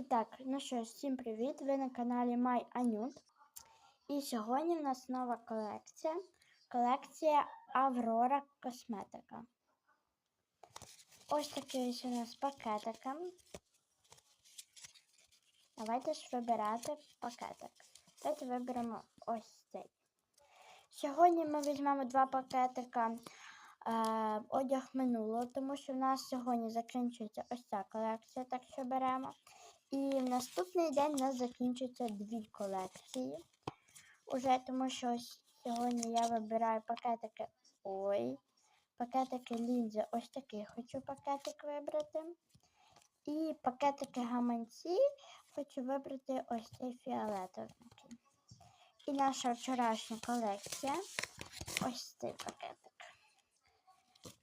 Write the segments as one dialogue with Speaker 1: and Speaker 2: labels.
Speaker 1: І так, ну що, всім привіт! Ви на каналі Май Анют. І сьогодні в нас нова колекція. Колекція Аврора Косметика. Ось такий ось у нас пакетика. Давайте ж вибирати пакетик. Давайте виберемо ось цей. Сьогодні ми візьмемо два пакетика е, одяг минулого, тому що в нас сьогодні закінчується ось ця колекція, так що беремо. І в наступний день у нас закінчаться дві колекції. Уже тому що сьогодні я вибираю пакетики. Ой, пакетики лінзи. Ось такий хочу пакетик вибрати. І пакетики гаманці хочу вибрати ось цей фіолетовий. І наша вчорашня колекція. Ось цей пакетик.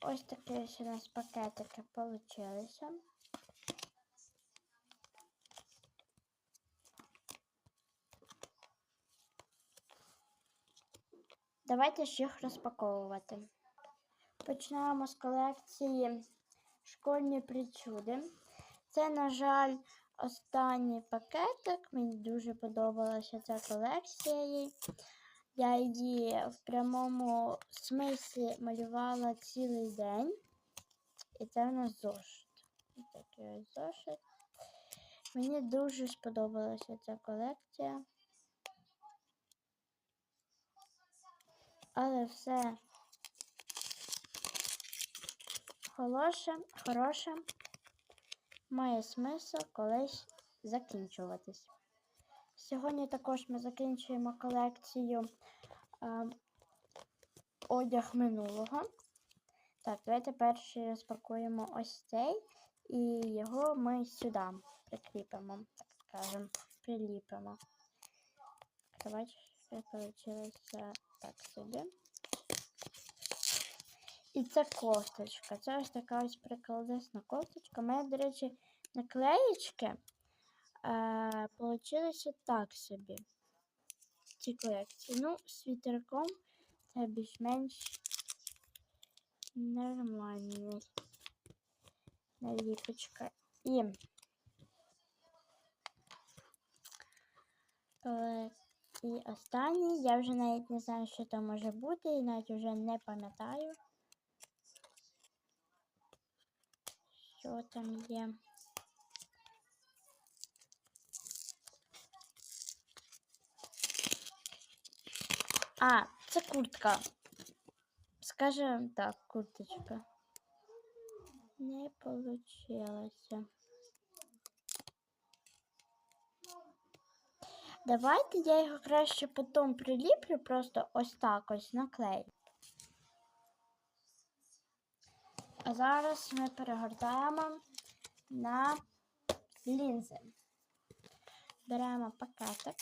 Speaker 1: Ось такі ось у нас пакетики получилися. Давайте ж їх розпаковувати. Починаємо з колекції школьні причуди. Це, на жаль, останній пакетик. Мені дуже подобалася ця колекція. Я її в прямому смислі малювала цілий день. І це в нас зошит. Такий зошит. Мені дуже сподобалася ця колекція. Але все хороше, хороше має смисл колись закінчуватись. Сьогодні також ми закінчуємо колекцію е, одяг минулого. Так, давайте перший розпакуємо ось цей, і його ми сюди прикріпимо, так скажемо, приліпимо. Давайте вийшло так собі. І це кофточка. Це ось така ось прикладесна кофточка. У мене, до речі, наклеєчки е, так собі. Ці колекції. Ну, світерком це більш-менш нормальний наліпочка. І е, і останній, я вже навіть не знаю, що там може бути, і навіть вже не пам'ятаю, що там є. А, це куртка. Скажем так, курточка. Не получилося. Давайте я його краще потім приліплю, просто ось так ось наклею. А зараз ми перегортаємо на лінзи. Беремо пакетик.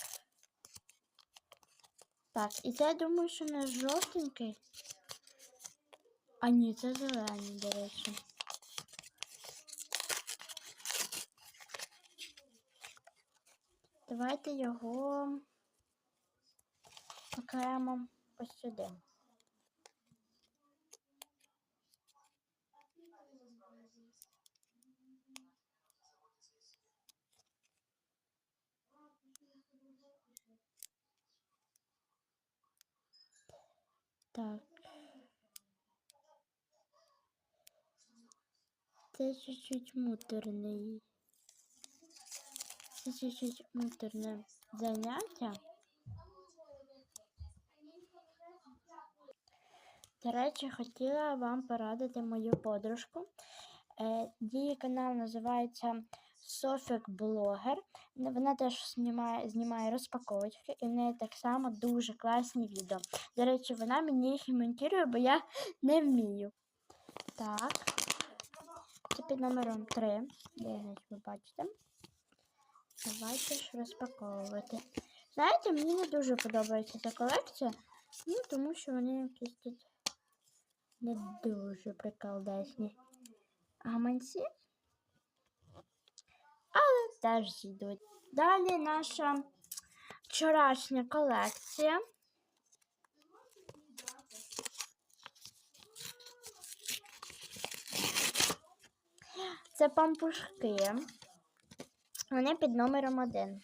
Speaker 1: Так, і це я думаю, що не жовтенький. А ні, це зелений, до речі. Давайте його наклеїмо ось сюди. Так. Це чуть-чуть муторний. Це заняття. До речі, хотіла вам порадити мою подружку. Е, Її канал називається Софік Блогер. Вона теж знімає знімає розпаковочки, і в неї так само дуже класні відео. До речі, вона мені їх і монтує, бо я не вмію. Так, це під номером 3. Де ви бачите. Давайте ж розпаковувати. Знаєте, мені не дуже подобається ця колекція, ну, тому що вони якісь тут не дуже приколдесні. Гаманці. Але теж зійдуть. Далі наша вчорашня колекція. Це пампушки. Вони під номером один.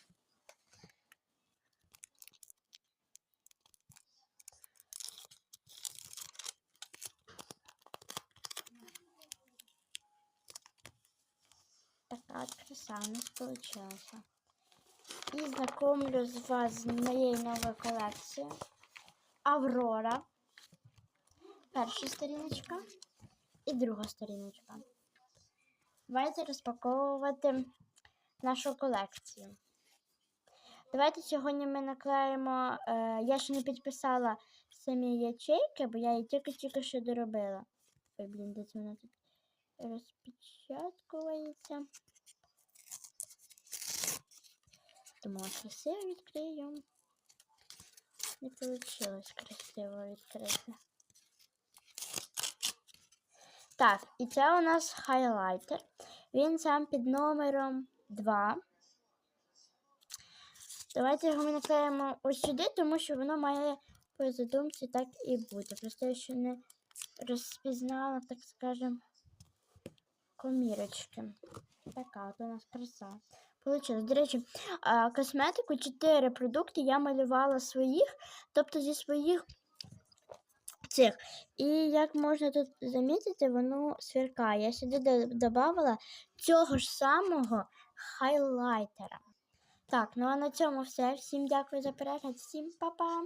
Speaker 1: Така от краса у нас получилася. І знакомлю з вас з моєю новою колекцією. Аврора. Перша сторіночка і друга сторіночка. Давайте розпаковувати нашу колекцію. Давайте сьогодні ми наклеїмо. Е, я ще не підписала самі ячейки, бо я її тільки-тільки що доробила. Ой, блін, де це вона тут розпечаткується. Думала, красиво відкрию. Не вийшло красиво відкрити. Так, і це у нас хайлайтер. Він сам під номером 2. Давайте його ми наклеїмо ось сюди, тому що воно має по задумці так і бути. Просто я ще не розпізнала, так скажем, комірочки. Така от у нас краса. Получилось. До речі, косметику 4 продукти я малювала своїх, тобто зі своїх цих. І як можна тут замітити, воно сверкає. Я сюди додавала цього ж самого хайлайтера. Так, ну а на цьому все. Всім дякую за перегляд, всім па-па!